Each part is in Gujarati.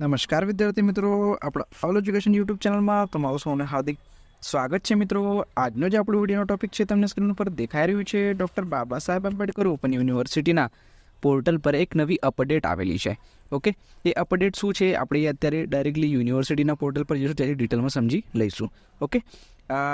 નમસ્કાર વિદ્યાર્થી મિત્રો, આપણા ફાઉલ એજ્યુકેશન યુટ્યુબ ચેનલમાં તમારું સૌને હાર્દિક સ્વાગત છે મિત્રો. આજનો જે આપણો વિડીયોનો ટોપિક છે, તમને સ્ક્રીન ઉપર દેખાઈ રહ્યું છે ડૉક્ટર બાબા સાહેબ આંબેડકર ઓપન યુનિવર્સિટીના પોર્ટલ પર એક નવી અપડેટ આવેલી છે. ઓકે? એ અપડેટ શું છે? આપણે અત્યારે ડાયરેક્ટલી યુનિવર્સિટીના પોર્ટલ પર જઈશું ત્યારે ડિટેલમાં સમજી લઈશું. ઓકે?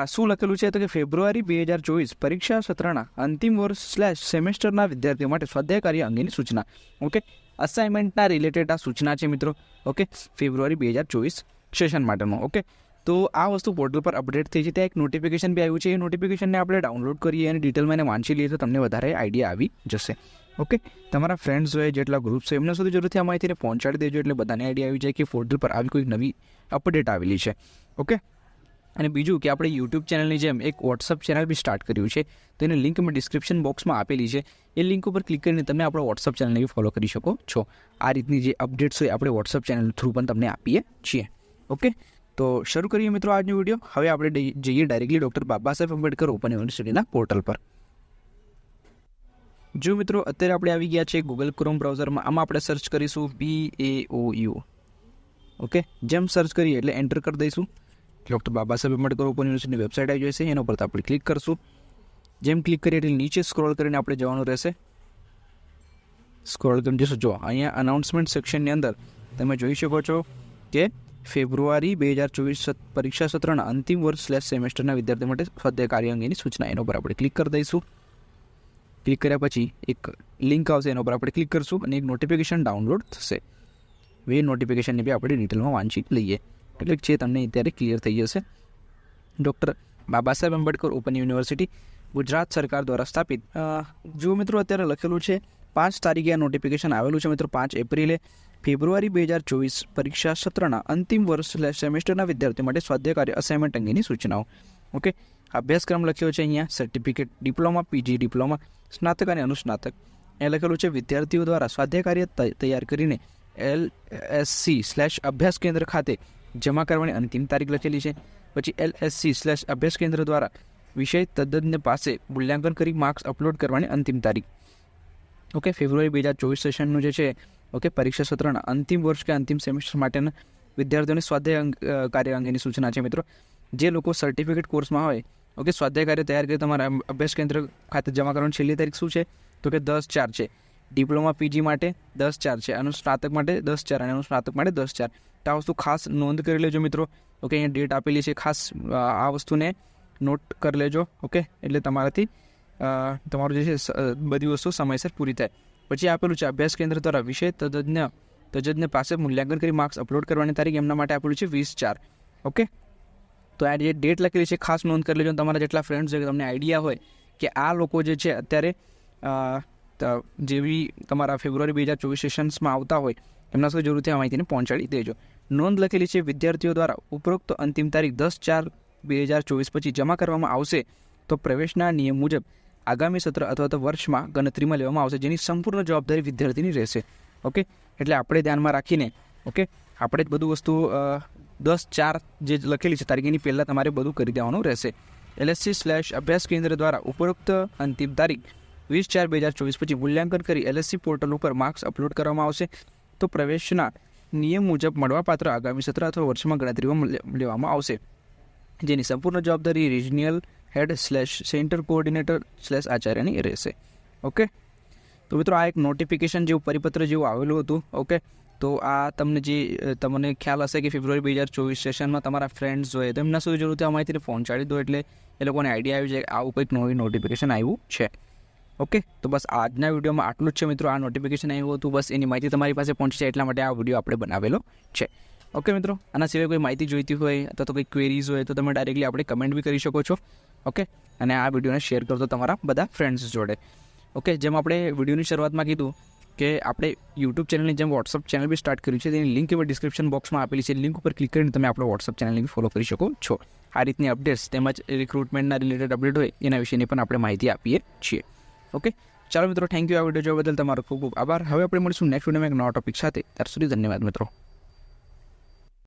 શું લખેલું છે? તો કે ફેબ્રુઆરી બે હજાર ચોવીસ, પરીક્ષા સત્રના અંતિમ વર્ષ સ્લેશ સેમેસ્ટરના વિદ્યાર્થીઓ માટે સ્વાધ્યાય કાર્ય અંગેની સૂચના. ઓકે? અસાઇનમેન્ટના રિલેટેડ આ સૂચના છે મિત્રો. ઓકે? ફેબ્રુઆરી બે હજાર ચોવીસ સેશન માટેનો. ઓકે? તો આ વસ્તુ પોર્ટલ પર અપડેટ થઈ છે. ત્યાં એક નોટિફિકેશન બી આવ્યું છે. એ નોટિફિકેશનને આપણે ડાઉનલોડ કરીએ અને ડિટેલમાં એને વાંચી લઈએ તો તમને વધારે આઈડિયા આવી જશે. ઓકે? તમારા ફ્રેન્ડ્સ હોય, જેટલા ગ્રુપ્સ હોય, એમના સુધી જરૂરથી આ માહિતીને પહોંચાડી દેજો એટલે બધાને આઈડિયા આવી જાય કે પોર્ટલ પર આવી કોઈ નવી અપડેટ આવેલી છે. ઓકે? અને બીજું કે આપણે યુટ્યુબ ચેનલની જેમ એક વોટ્સઅપ ચેનલ બી સ્ટાર્ટ કર્યું છે. તો લિંક મેં ડિસ્ક્રિપ્શન બોક્સમાં આપેલી છે. એ લિંક ઉપર ક્લિક કરીને તમે આપણો વોટ્સઅપ ચેનલને બી ફોલો કરી શકો છો. આ રીતની જે અપડેટ્સ હોય, આપણે વોટ્સઅપ ચેનલ થ્રુ પણ તમને આપીએ છીએ. ઓકે? તો શરૂ કરીએ મિત્રો આજનો વીડિયો. હવે આપણે જઈએ directly doctor Baba Saheb Ambedkar open યુનિવર્સિટીના પોર્ટલ પર. જો મિત્રો, અત્યારે આપણે આવી ગયા છે ગૂગલ ક્રોમ બ્રાઉઝરમાં આમાં આપણે સર્ચ કરીશું B A O U okay જેમ સર્ચ કરીએ એટલે એન્ટર કરી દઈશું. ડૉક્ટર બાબા સાહેબ આંબેડકર ઓપન યુનિવર્સિટીની વેબસાઇટ આવી જશે. એના પર આપણે ક્લિક કરશું. જેમ ક્લિક કરીએ એટલે નીચે સ્ક્રોલ કરીને આપણે જવાનું રહેશે. સ્ક્રોલ કરીને જશો, જો અહીંયા અનાઉન્સમેન્ટ સેક્શનની અંદર તમે જોઈ શકો છો કે ફેબ્રુઆરી બે હજાર ચોવીસ પરીક્ષા સત્રના અંતિમ વર્ષ સ્લેશ સેમેસ્ટરના વિદ્યાર્થીઓ માટે સ્વાધ્યાય કાર્ય અંગેની સૂચના. એના પર આપણે ક્લિક કરી દઈશું. ક્લિક કર્યા પછી એક લિંક આવશે એના ઉપર આપણે ક્લિક કરશું અને એક નોટિફિકેશન ડાઉનલોડ થશે. હવે એ નોટિફિકેશનને બી આપણે ડિટેલમાં વાંચી લઈએ. એટલે જે તમને અત્યારે ક્લિયર થઈ જશે. Doctor Baba Saheb Ambedkar open university Gujarat સરકાર દ્વારા સ્થાપિત. જો મિત્રો અત્યારે લખેલું છે, પાંચ તારીખે આ નોટિફિકેશન આવેલું છે મિત્રો, પાંચ એપ્રિલે. ફેબ્રુઆરી બે હજાર ચોવીસ પરીક્ષા સત્રના અંતિમ વર્ષ સેમેસ્ટરના વિદ્યાર્થીઓ માટે સ્વાધ્યાય કાર્ય અસાઇનમેન્ટ અંગેની સૂચનાઓ. ઓકે અભ્યાસક્રમ લખ્યો છે અહીંયા સર્ટિફિકેટ ડિપ્લોમા પીજી ડિપ્લોમા સ્નાતક અને અનુસ્નાતક. એ લખેલું છે, વિદ્યાર્થીઓ દ્વારા સ્વાધ્યાય કાર્ય તૈયાર કરીને એલ એસસી સ્લેશ અભ્યાસ કેન્દ્ર ખાતે જમા કરવાની અંતિમ તારીખ લખેલી છે. પછી એલ એસસી સ્લેશ અભ્યાસ કેન્દ્ર દ્વારા વિષય તદ્દન્ય પાસે મૂલ્યાંકન કરી માર્ક્સ અપલોડ કરવાની અંતિમ તારીખ. ઓકે, ફેબ્રુઆરી બે હજાર ચોવીસ સેશનનું જે છે, ઓકે, પરીક્ષા સત્રના અંતિમ વર્ષ કે અંતિમ સેમેસ્ટર માટેના વિદ્યાર્થીઓને સ્વાધ્યાય કાર્ય અંગેની સૂચના છે, મિત્રો. જે લોકો સર્ટિફિકેટ કોર્સમાં હોય ઓકે, સ્વાધ્યાય કાર્ય તૈયાર કરી તમારા અભ્યાસ કેન્દ્ર ખાતે જમા કરવાની છેલ્લી તારીખ શું છે? તો કે દસ ચાર છે. ડિપ્લોમા પીજી માટે દસ ચાર છે. અનુ સ્નાતક માટે દસ ચાર અને અનુ સ્નાતક માટે દસ ચાર. તો આ વસ્તુ ખાસ નોંધ કરી લેજો મિત્રો. ઓકે, અહીંયા ડેટ આપેલી છે. ખાસ આ વસ્તુને નોટ કરી લેજો. ઓકે, એટલે તમારાથી તમારું જે છે બધી વસ્તુ સમયસર પૂરી થાય. પછી આપેલું છે, અભ્યાસ કેન્દ્ર દ્વારા વિષય તજજ્ઞ તજજ્ઞ પાસે મૂલ્યાંકન કરી માર્ક્સ અપલોડ કરવાની તારીખ એમના માટે આપેલું છે વીસ ચાર. ઓકે? તો આ જે ડેટ લખેલી છે, ખાસ નોંધ કરી લેજો તમારા જેટલા ફ્રેન્ડ્સ હોય તમને આઈડિયા હોય કે આ લોકો જે છે, અત્યારે જેવી તમારા ફેબ્રુઆરી બે હજાર ચોવીસ સેશન્સમાં આવતા હોય, એમના સુધી જરૂરથી આ માહિતીને પહોંચાડી દેજો. નોંધ લખેલી છે, વિદ્યાર્થીઓ દ્વારા ઉપરોક્ત અંતિમ તારીખ દસ ચાર બે હજાર ચોવીસ પછી જમા કરવામાં આવશે, તો પ્રવેશના નિયમ મુજબ આગામી સત્ર અથવા તો વર્ષમાં ગણતરીમાં લેવામાં આવશે, જેની સંપૂર્ણ જવાબદારી વિદ્યાર્થીની રહેશે. ઓકે? એટલે આપણે ધ્યાનમાં રાખીને, ઓકે? આપણે જ બધું વસ્તુ દસ ચાર જે લખેલી છે, તારીખ એની પહેલાં તમારે બધું કરી દેવાનું રહેશે. એલએસસી સ્લેશ અભ્યાસ કેન્દ્ર દ્વારા ઉપરોક્ત અંતિમ તારીખ વીસ ચાર બે હજાર ચોવીસ પછી મૂલ્યાંકન કરી એલએસસી પોર્ટલ ઉપર માર્ક્સ અપલોડ કરવામાં આવશે. તો પ્રવેશના નિયમ મુજબ મળવાપાત્ર આગામી સત્ર અથવા વર્ષમાં ગણતરીમાં લેવામાં આવશે. જેની સંપૂર્ણ જવાબદારી regional head slash centre coordinator slash આચાર્યની રહેશે. ઓકે તો મિત્રો, આ એક નોટિફિકેશન જેવું પરિપત્ર જેવું આવેલું હતું. ઓકે તો આ તમને જે તમને ખ્યાલ હશે કે ફેબ્રુઆરી બે હજાર ચોવીસ સેશનમાં તમારા ફ્રેન્ડ્સ જોઈએ. તો એમના સુધી જરૂરથી આ ફોન પહોંચાડી દો એટલે એ લોકોને આઈડિયા આવી જાય આવું કંઈક નવી નોટિફિકેશન આવ્યું છે. ઓકે તો બસ આજના વિડીયોમાં આટલું જ છે મિત્રો. આ નોટિફિકેશન આવ્યું હતું, બસ એની માહિતી તમારી પાસે પહોંચી જાય એટલા માટે આ વીડિયો આપણે બનાવેલો છે. ઓકે મિત્રો? આના સિવાય કોઈ માહિતી જોઈતી હોય અથવા તો કોઈ ક્વેરીઝ હોય તો તમે ડાયરેક્ટલી આપણે કમેન્ટ બી કરી શકો છો. ઓકે અને આ વિડીયોને શેર કરતો તમારા બધા ફ્રેન્ડ્સ જોડે. ઓકે જેમ આપણે વિડીયોની શરૂઆતમાં કીધું કે આપણે યુટ્યુબ ચેનલની જેમ વોટ્સઅપ ચેનલ બી સ્ટાર્ટ કર્યું છે, તેની લિંક એમાં ડિસ્ક્રિપ્શન બોક્સમાં આપેલી છે. લિંક ઉપર ક્લિક કરીને તમે આપણો વોટ્સઅપ ચેનલને ફોલો કરી શકો છો. આ રીતની અપડેટ્સ તેમજ રિક્રુટમેન્ટના રિલેટેડ અપડેટ હોય, એના વિશેની પણ આપણે માહિતી આપીએ છીએ. ઓકે ચાલો મિત્રો થેન્ક યુ આ વીડિયો જોવા બદલ તમારો ખૂબ ખૂબ આભાર. હવે આપણે મળીશું નેક્સ્ટ વિડીયોમાં એક નવા ટોપિક સાથે. ત્યાર સુધી ધન્યવાદ મિત્રો.